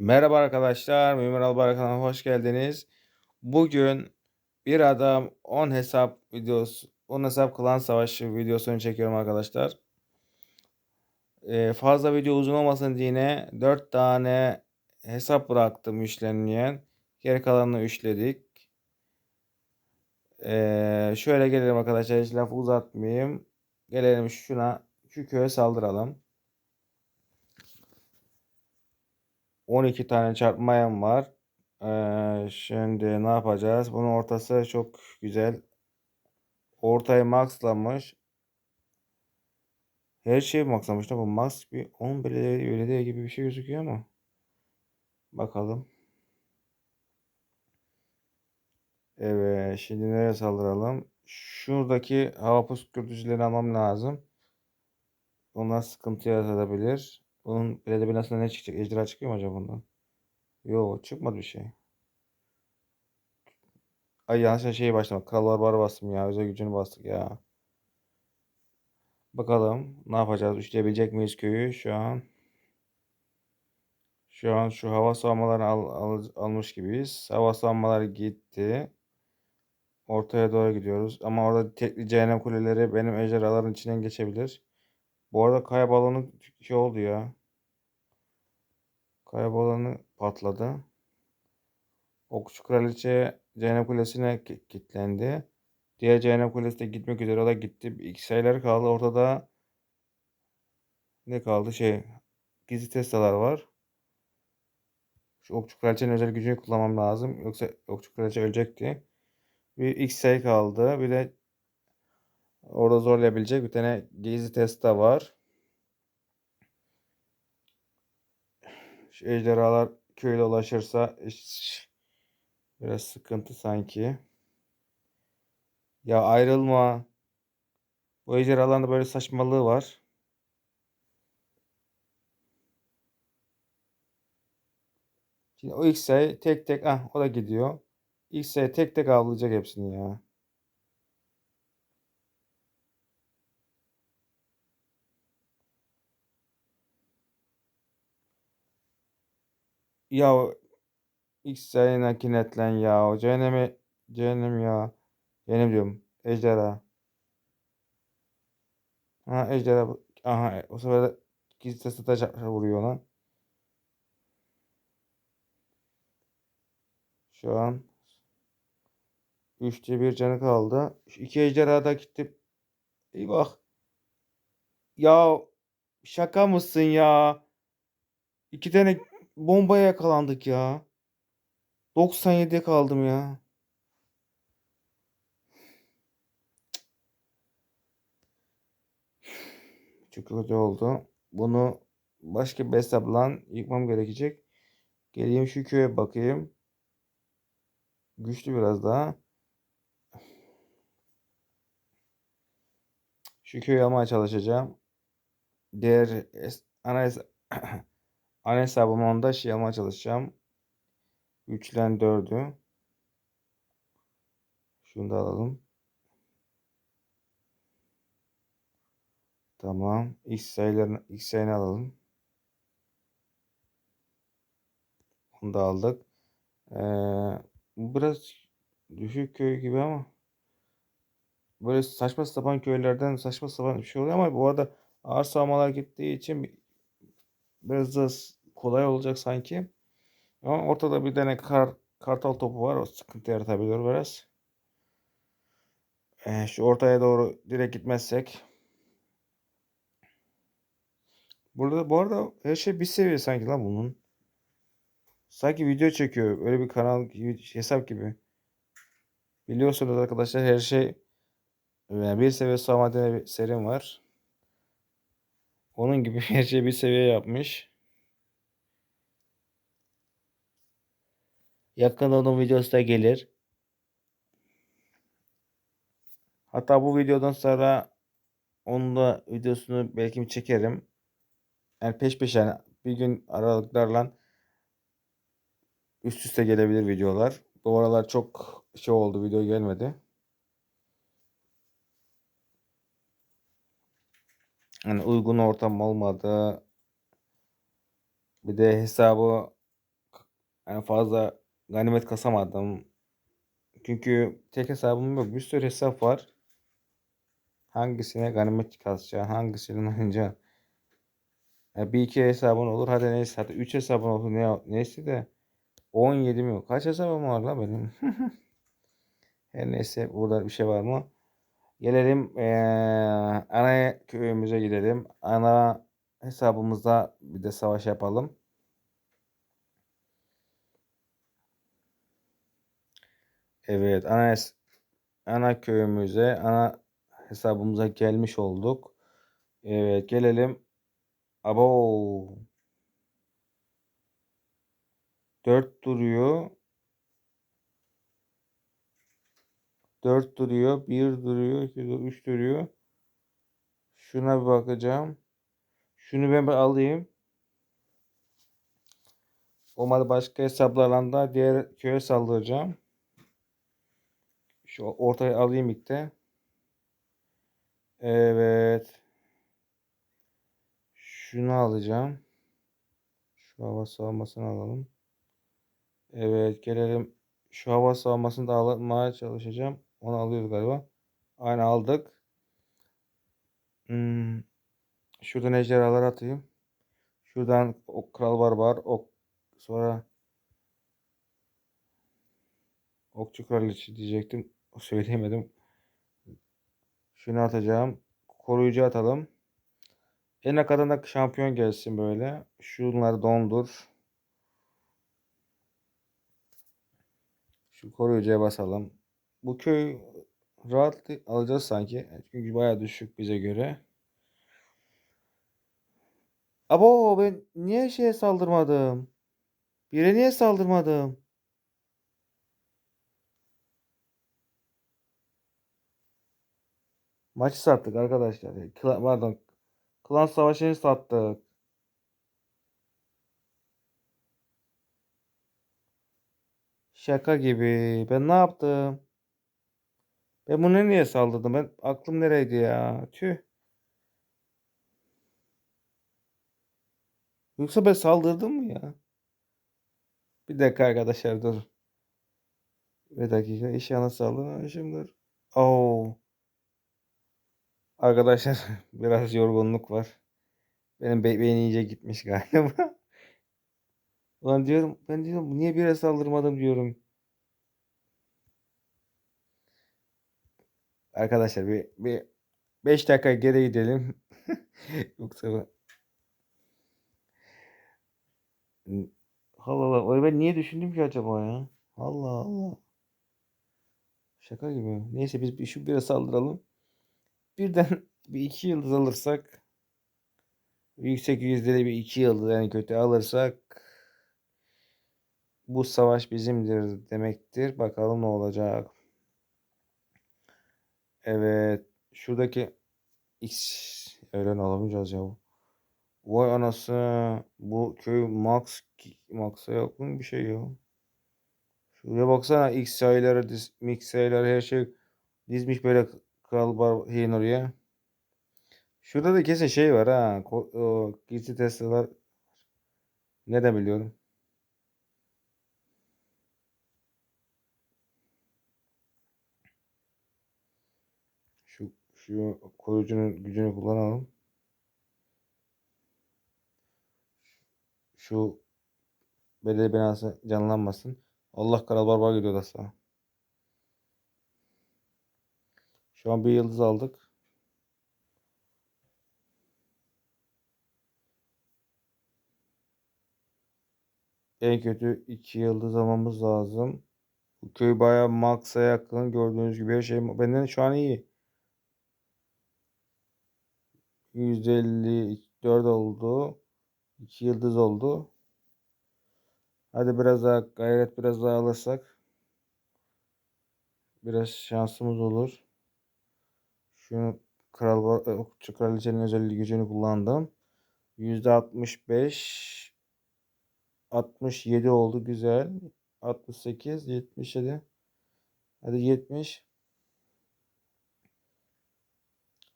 Merhaba arkadaşlar, Mümür Albayrak kanalına hoş geldiniz. Bugün bir adam 10 hesap videosu, 10 hesap klan savaşı videosunu çekiyorum arkadaşlar. Ee, fazla video uzun olmasın diye 4 tane hesap bıraktım işlenmeyen. Geri kalanını üçledik. Ee, şöyle gelelim arkadaşlar hiç lafı uzatmayayım. Gelelim şuna, şu köye saldıralım. 12 tane çarpmayan var. Ee, şimdi ne yapacağız? Bunun ortası çok güzel. Ortayı maxlamış. Her şey maxlamış. Bu max bir 10 belediye belediye gibi bir şey gözüküyor ama. Bakalım. Evet. Şimdi nereye saldıralım? Şuradaki hava püskürtücülerini almam lazım. Onlar sıkıntı yaratabilir. Bunun belediye binasında ne çıkacak? Ejderha çıkıyor mu acaba bundan? Yok çıkmadı bir şey. Ay yanlış şeye başlamak. Kral Barbar'a bastım ya. Özel gücünü bastık ya. Bakalım ne yapacağız? Üçleyebilecek miyiz köyü şu an? Şu an şu hava savunmalarını al, al, almış gibiyiz. Hava savunmaları gitti. Ortaya doğru gidiyoruz. Ama orada tekli cehennem kuleleri benim ejderhaların içinden geçebilir. Bu arada kaya balonu şey oldu ya. Kaya balonu patladı. Okçu kraliçe cehennem kulesine kilitlendi. Diğer cehennem kulesi de gitmek üzere. O da gitti. İki sayıları kaldı. Ortada ne kaldı? Şey gizli testalar var. Şu okçu kraliçenin özel gücünü kullanmam lazım. Yoksa okçu kraliçe ölecekti. Bir X sayı kaldı. Bir de orada zorlayabilecek bir tane gizli testa var. Şu ejderhalar köyle ulaşırsa biraz sıkıntı sanki. Ya ayrılma. Bu ejderhaların böyle saçmalığı var. Şimdi o sayı tek tek ah o da gidiyor. Sayı tek tek avlayacak hepsini ya. Ya ilk sayına kinetlen ya. Cehenneme cehennem ya. Cehennem diyorum. Ejderha. Ha ejderha. Aha o sefer de gizli satacak vuruyor lan. Şu an 3'te 1 canı kaldı. Şu iki ejderha da gitti. Eyvah. Ya şaka mısın ya? İki tane bombaya yakalandık ya. 97'ye kaldım ya. Çok kötü oldu. Bunu başka bir hesapla yıkmam gerekecek. Geleyim şu köye bakayım. Güçlü biraz daha. Şu köyü almaya çalışacağım. Diğer ana, ana hesabım onda şey almaya çalışacağım. 3'len 4'ü. Şunu da alalım. Tamam. X sayılarını X sayını alalım. Onu da aldık. Ee, biraz düşük köy gibi ama böyle saçma sapan köylerden saçma sapan bir şey oluyor ama bu arada ağır savunmalar gittiği için biraz da kolay olacak sanki. Ama ortada bir tane kar, kartal topu var. O sıkıntı yaratabilir biraz. Ee, şu ortaya doğru direkt gitmezsek Burada bu arada her şey bir seviye sanki lan bunun. Sanki video çekiyor. Öyle bir kanal gibi, hesap gibi. Biliyorsunuz arkadaşlar her şey yani bir seviye Samadine bir serim var. Onun gibi her şey bir seviye yapmış. Yakında onun videosu da gelir. Hatta bu videodan sonra onun da videosunu belki çekerim. Yani peş peşe yani bir gün aralıklarla üst üste gelebilir videolar. Bu aralar çok şey oldu video gelmedi. Yani uygun ortam olmadı. Bir de hesabı Yani fazla ganimet kasamadım. Çünkü tek hesabım yok. Bir sürü hesap var. Hangisine ganimet kasacaksın, hangisinin oynayacaksın. Ya bir iki hesabın olur. Hadi neyse. Hadi üç hesabın olur. Ne, neyse de 17 mi? Kaç hesabım var lan benim? Her neyse burada bir şey var mı? Gelelim eee ana köyümüze gidelim. Ana hesabımızda bir de savaş yapalım. Evet ana, ana köyümüze ana hesabımıza gelmiş olduk. Evet gelelim. Abo. 4 duruyor. 4 duruyor. 1 duruyor. 2 duruyor. 3 duruyor. Şuna bir bakacağım. Şunu ben bir alayım. Olmadı başka hesaplarla da diğer köye saldıracağım. Şu ortaya alayım ilk de. Evet. Şunu alacağım. Şu hava savunmasını alalım. Evet gelelim. Şu hava savunmasını da almaya çalışacağım. Onu alıyoruz galiba. Aynı aldık. Hmm. Şuradan ejderhalar atayım. Şuradan o kral barbar. Ok. Sonra okçu kraliçe diyecektim. Söyleyemedim. Şunu atacağım. Koruyucu atalım. En arkadan şampiyon gelsin böyle. Şunları dondur. Şu koruyucuya basalım. Bu köy rahat alacağız sanki. Çünkü baya düşük bize göre. Abo ben niye şeye saldırmadım? Bire niye saldırmadım? Maçı sattık arkadaşlar. Klan, pardon. Klan savaşını sattık. Şaka gibi. Ben ne yaptım? Ben bunu niye saldırdım? Ben aklım nereydi ya? Tüh. Yoksa ben saldırdım mı ya? Bir dakika arkadaşlar dur. Bir dakika. İnşallah saldırmışımdır. Oo. Arkadaşlar biraz yorgunluk var. Benim be beyni iyice gitmiş galiba. Ulan diyorum ben diyorum niye bire saldırmadım diyorum. Arkadaşlar bir, bir 5 dakika geri gidelim. Yoksa Allah Allah. O ben niye düşündüm ki acaba ya? Allah Allah. Şaka gibi. Neyse biz şu bire saldıralım. Birden bir iki yıldız alırsak yüksek yüzdeli bir iki yıldız yani kötü alırsak bu savaş bizimdir demektir. Bakalım ne olacak. Evet. Şuradaki X öğren alamayacağız ya. Vay anası. Bu köy Max Max'a yakın bir şey ya. Şuraya baksana X sayıları, diz, mix sayıları her şey dizmiş böyle kral barhin oraya. Şurada da kesin şey var ha. O, gizli testler. Neden biliyorum. Şu şu koruyucunun gücünü kullanalım. Şu belediye binası canlanmasın. Allah kral barbar gidiyor da sana. Şu an bir yıldız aldık. En kötü iki yıldız almamız lazım. Bu köy bayağı max'a yakın. Gördüğünüz gibi her şey benden şu an iyi. %54 oldu. 2 yıldız oldu. Hadi biraz daha gayret biraz daha alırsak biraz şansımız olur. Şunu kral okçu kraliçenin özelliği gücünü kullandım. %65 67 oldu güzel. 68 77 Hadi 70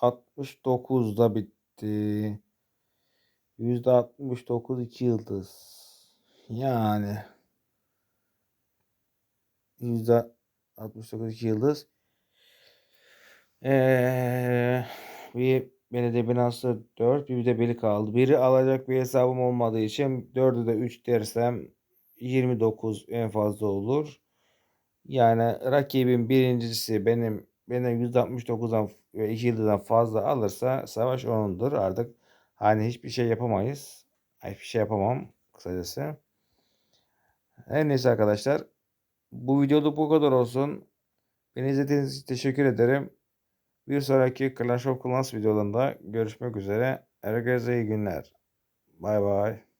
69 da bitti. %69 2 yıldız. Yani %69 2 yıldız. Ee, bir belediye binası 4 bir de biri kaldı. Biri alacak bir hesabım olmadığı için 4'ü de 3 dersem 29 en fazla olur. Yani rakibin birincisi benim benim %69'dan ve 2 yıldızdan fazla alırsa savaş onundur. Artık hani hiçbir şey yapamayız. Hiçbir şey yapamam kısacası. Her neyse arkadaşlar. Bu videoda bu kadar olsun. Beni izlediğiniz için teşekkür ederim. Bir sonraki Clash of Clans videolarında görüşmek üzere. Herkese iyi günler. Bay bay.